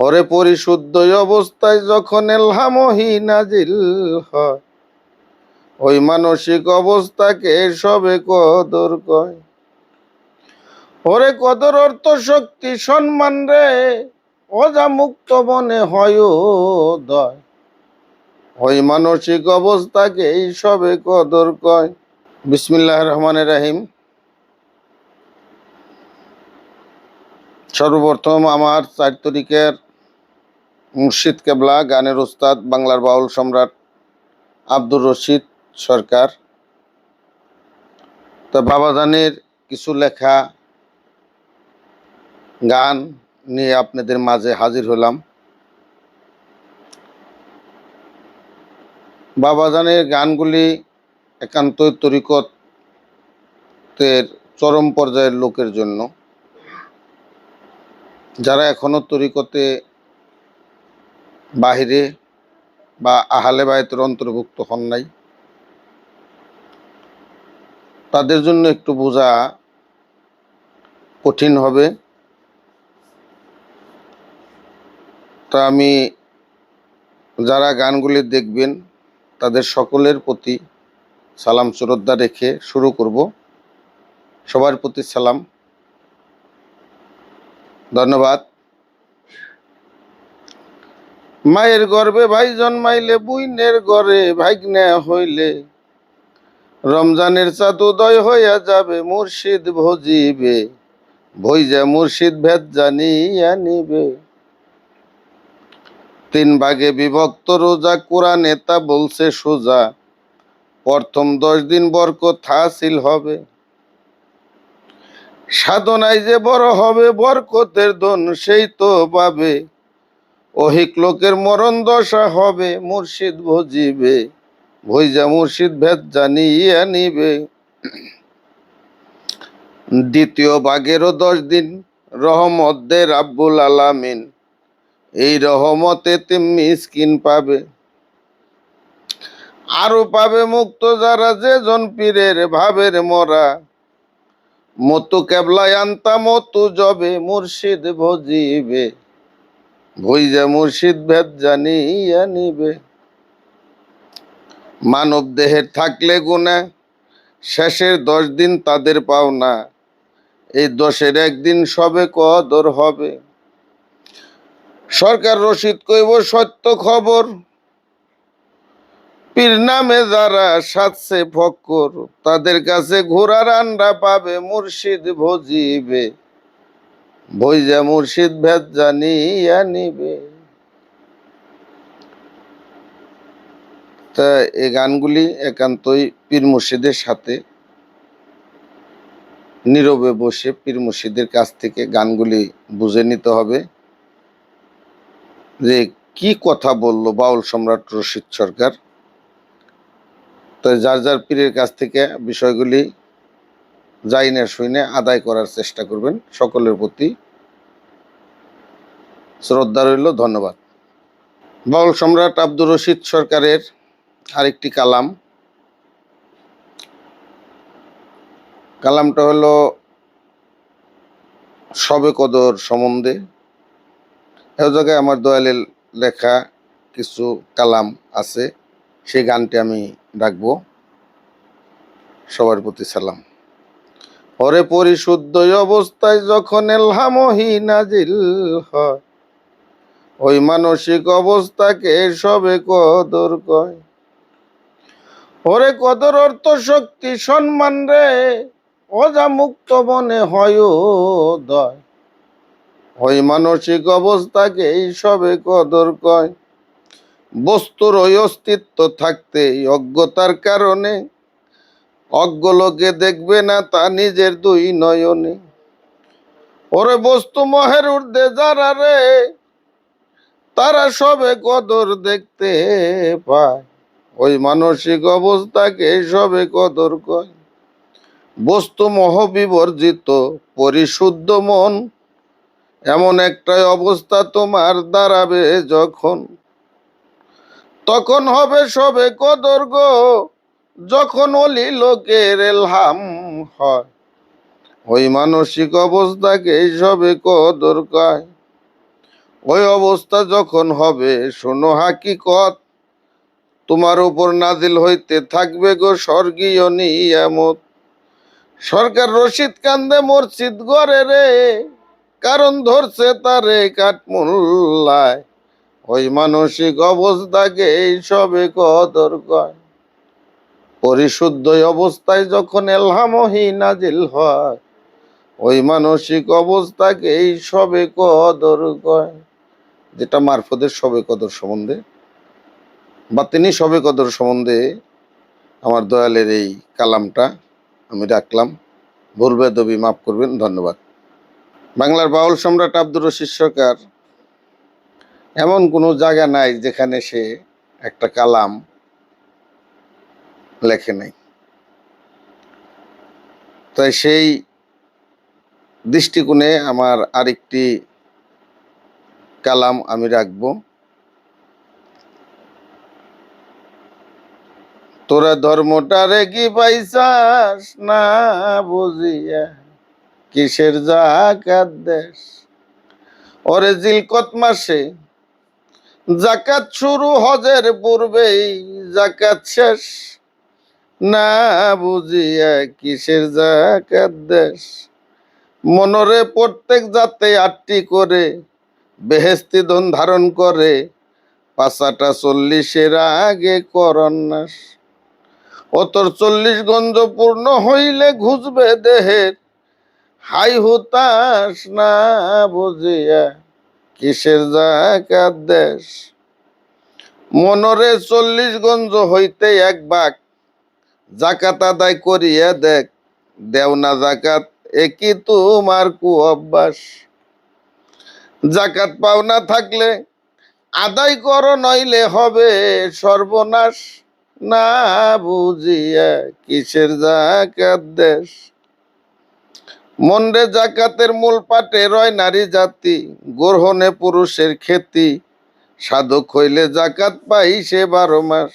ওরে পরিশুদ্ধ অবস্থায় যখন এলহামহি নাজিল হয়, ওই মানসিক অবস্থাকে সবে কদর কয়। ওরে কদর অর্থ শক্তি, সম্মান রে অজা মুক্ত মনে হয় দয়। ওই মানসিক অবস্থাকে সবে কদর কয়। বিসমিল্লাহ রহমানের রাহিম। সর্বপ্রথম আমার চার তরিকের মুর্শিদ কেবলা, গানের উস্তাদ বাংলার বাউল সম্রাট আব্দুর রশিদ সরকার। তা বাবাজানের কিছু লেখা, গান নিয়ে আপনাদের মাঝে হাজির হলাম। বাবাজানের গানগুলি একান্তই তরিকতের চরম পর্যায়ের লোকের জন্য। যারা এখনও তরিকতে বাহিরে বা আহালে বায়তের অন্তর্ভুক্ত হন নাই। তাদের জন্য একটু বোঝা কঠিন হবে। তা আমি যারা গানগুলি দেখবেন, তাদের সকলের প্রতি সালাম শ্রদ্ধা রেখে শুরু করব। সবার প্রতি সালাম। ধন্যবাদ। মায়ের গর্বে ভাই জন্মাইলে বুইনের গড়ে ভাগ্নে হইলে। রমজানের চাঁদ উদয় হইয়া যাবে, মুর্শিদ ভজিবে। ভইজা মুর্শিদ ভেদ জানিয়া নিবে। তিন ভাগে বিভক্ত রোজা, কোরআন তা বলছে সোজা। প্রথম দশ দিন বরকত হাসিল হবে। সাধনায় যে বড় হবে, বরকতের ধন সেই তো পাবে। অহিক লোকের মরণ দশা হবে, মুর্শিদ ভজিবে ভইজা মুর্শিদ ভেদ জানিয়া নিবে। দ্বিতীয় বাঘেরও দশ দিন রহমতদের আব্বুল আলামিন। এই রহমতে তেমনি স্কিন পাবে। আরও পাবে মুক্ত যারা যে জন পীরের ভাবের মরা। মতু কেবলায় আনতা, মতো জবে, মুর্শিদ ভজিবে ভইজা মুর্শিদ ভেদ জানিয়া নিবে। মানব দেহের থাকলে গুণা, শেষের দশ দিন তাদের পাওনা। এই দশের একদিন সবে কদর হবে। সরকার রশিদ কইব সত্য খবর। পীর নামে যারা সাজছে ফক্কর তাদের কাছে ঘোরার আন্ডা পাবে, মুর্শিদ ভজিবে। ভইজা মুর্শিদ ভেদ জানিয়া নিবে। তা এই গানগুলি একান্তই পীর মুর্শিদের সাথে। নীরবে বসে পীর মুর্শিদের কাছ থেকে গানগুলি বুঝে নিতে হবে। যে কি কথা বলল বাউল সম্রাট রশিদ সরকার। তো যার যার পীরের কাছ থেকে বিষয়গুলি যাই না শুনে আদায় করার চেষ্টা করবেন সকলের প্রতি। শ্রদ্ধা রইল, ধন্যবাদ। বাউল সম্রাট আব্দুর রশিদ সরকারের আরেকটি কালাম। কালামটা হলো সবে কদর সম্বন্ধে। এ জায়গায় আমার দয়ালের লেখা কিছু কালাম আছে, সেই গানটি আমি রাখব সবার প্রতি সালাম। ওরে পরিশুদ্ধ অবস্থায় যখন এলহামহি নাজিল হয়, ওই মানসিক অবস্থাকে সবে কদর কয়। ওরে কদর অর্থ শক্তি, সম্মান রে অজা মুক্ত মনে হয় দয়। ওই মানসিক অবস্থাকে সবে কদর কয়। বস্তুর ওই অস্তিত্ব থাকতে অজ্ঞতার কারণে অজ্ঞ লোকে দেখবে না তা নিজের দুই নয়নে। ওরে বস্তু মহের ঊর্ধ্বে যারা রে, তারা সবে কদর দেখতে পায়। ওই মানসিক অবস্থাকে সবে কদর কয়। বস্তু মোহ বিবর্জিত, পরিশুদ্ধ মন, এমন একটাই অবস্থা তোমার দাঁড়াবে যখন। তখন হবে সবে কদর গো যখন অলি লোকের এলহাম হয়, ওই মানসিক অবস্থাকে সবে কদর কয়। ওই অবস্থা যখন হবে, শোনো হাকিকত, তোমার উপর নাজিল হইতে থাকবে গো স্বর্গীয় নিয়ামত। সরকার রশিদ কান্দে মসজিদ গড়ে রে, কারণ ধরছে তারে কাঠমুল্লায়। ওই মানসিক অবস্থাকে সবে কদর কয়। পরিশুদ্ধ অবস্থায় যখন এলহামহি নাজিল হয়, ওই মানসিক অবস্থাকে এই সবে কদর কয়। যেটা মারফতের সবে কদর সম্বন্ধে। বা তিনি সবে কদর সম্বন্ধে আমার দয়ালের এই কালামটা আমি রাখলাম। ভুলবে দবি মাফ করবেন, ধন্যবাদ। বাংলার বাউল সম্রাট আব্দুর রশিদ সরকার এমন কোনো জায়গা নাই যেখানে সে একটা কালাম লেখে নাই। তাই সেই দৃষ্টিকোণে আমার আরেকটি কালাম আমি রাখব। তোরা ধর্মটারে কি পাইছাস না বুঝিয়া? কিসের জাকাত দেশ? ওরে জিলকত মাসে জাকাত শুরু হজের পূর্বেই জাকাত শেষ। না বুঝিয়া কিসের জাকাত দেশ? মনরে প্রত্যেক জাতে আটটি করে বেহেস্তি ধন ধারণ করে, পাঁচাটা চল্লিশের আগে করন্নাস অতর চল্লিশ গঞ্জ পূর্ণ হইলে ঘুষবে দেহের। হাই হুতাস না বুঝিয়া কিসের জাকাত দেশ? মনরে চল্লিশ গঞ্জ হইতে এক বাক জাকাত আদায় করিয়া দেখ। দেও না জাকাত একই তোমার কু অভ্যাস জাকাত পাওনা থাকলে আদায় করো, নইলে হবে সর্বনাশ। না বুঝিয়া কিসের জাকাত দেশ? মন্ডে জাকাতের মূল পাটে রয় নারী জাতি গ্রহণে পুরুষের খ্যাতি সাধক হইলে জাকাত পাই সে বারো মাস।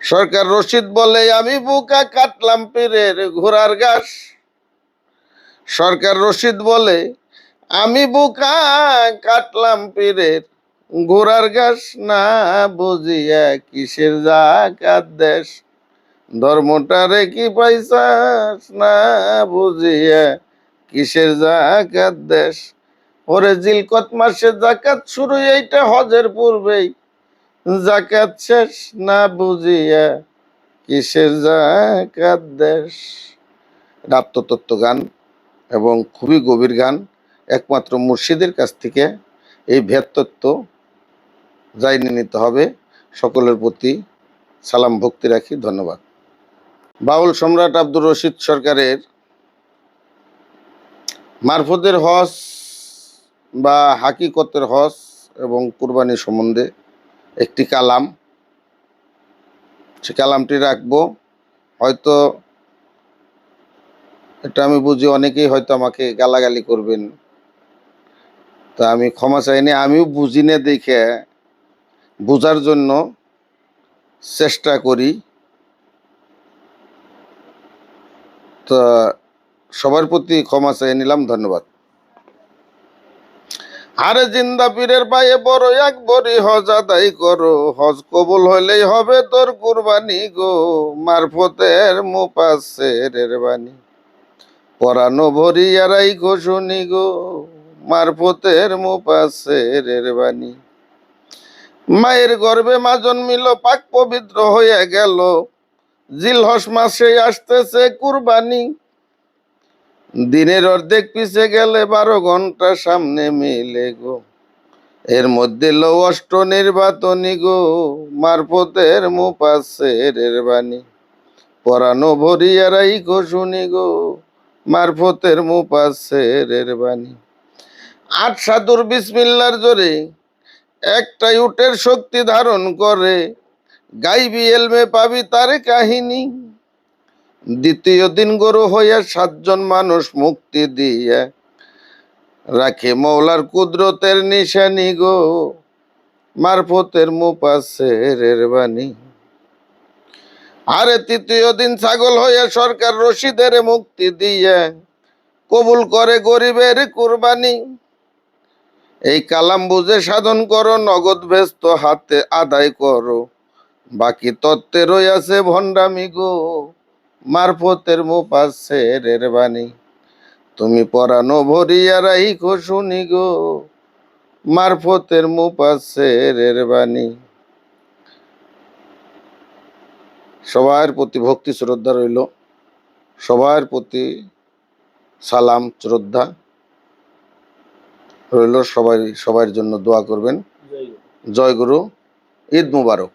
সরকার রশিদ বলে, আমি বুকা কাটলাম পীরের ঘোড়ার ঘাস। সরকার রশিদ বলে, আমি বুকা কাটলাম পীরের ঘোড়ার ঘাস, না বুঝিয়া কিসের জাকাত দেশ? ধর্মটারে কি পাইছাস? না বুঝিয়া কিসের জাকাত দেশ? ওরে জিলকত মাসে জাকাত শুরু, এইটা হজের পূর্বেই। জাকাত শেষ না বুঝিয়া কিসের জাকাত দেশ? এটা গান এবং খুবই গভীর গান, একমাত্র মুর্শিদের কাছ থেকে এই ভেদতত্ত্ব জানিয়ে নিতে হবে। সকলের প্রতি সালাম, ভক্তি রাখি, ধন্যবাদ। বাউল সম্রাট আব্দুর রশিদ সরকারের মারফতের হস বা হাকিকতের হস এবং কুরবানি সম্বন্ধে একটি কালাম। সে কালামটি রাখব। হয়তো এটা আমি বুঝি অনেকেই হয়তো আমাকে গালাগালি করবেন। তা আমি ক্ষমা চাইনি। আমিও বুঝি না দেখে বোঝার জন্য চেষ্টা করি। তো সবার প্রতি ক্ষমা চাই নিলাম। ধন্যবাদ। আরে জিন্দা পীরের পায়ে বড় এক বড়ি হজ আদায় করো। হজ কবুল হইলেই হবে তোর কুরবানি গো, মারফতের মুপাসের বাণী। পরানো ভরি আরাই শুনি গো, মারফতের মুপাসের বাণী। মায়ের গর্ভে মা জন্মিল, পাক পবিত্র হয়ে গেল। জিলহস মাসে আসতেছে কুরবানি। দিনের অর্ধেক পিছে গেলে বারো ঘণ্টা সামনে মিলে গো। এর মধ্যে লো অষ্ট নির্বাতনী গো, মারফতের মুপাসের বাণী। পরানো ভরিয়ারাই গো শুনি গো, মারফতের মুপাসের বাণী। আট সাধুর বিসমিল্লার জোরে একটাই উটের শক্তি ধারণ করে, গাইবি এলমে পাবি তার কাহিনী। দ্বিতীয় দিন গরু হইয়া সাতজন মানুষ মুক্তি দিয়ে রাখে। মৌলার কুদরতের নিশানি গো, মারফতের মুপাসের বাণী। আরে তৃতীয় দিন ছাগল হইয়া সরকার রশিদের মুক্তি দিয়ে কবুল করে গরিবের কুরবানি। এই কালাম বুঝে সাধন করো, নগদ ব্যস্ত হাতে আদায় করো। বাকি তত্ত্বে রইয়াছে ভণ্ডামি গো। মারফতের মুপাসের বাণী। তুমি পরানো ভরিয়া রাইখো শুনি গো মারফতের মুপাসের বাণী। সবার প্রতি ভক্তি শ্রদ্ধা রইল সবার প্রতি সালাম শ্রদ্ধা রইল। সবাই সবার জন্য দোয়া করবেন। জয় গুরু। ঈদ মুবারক।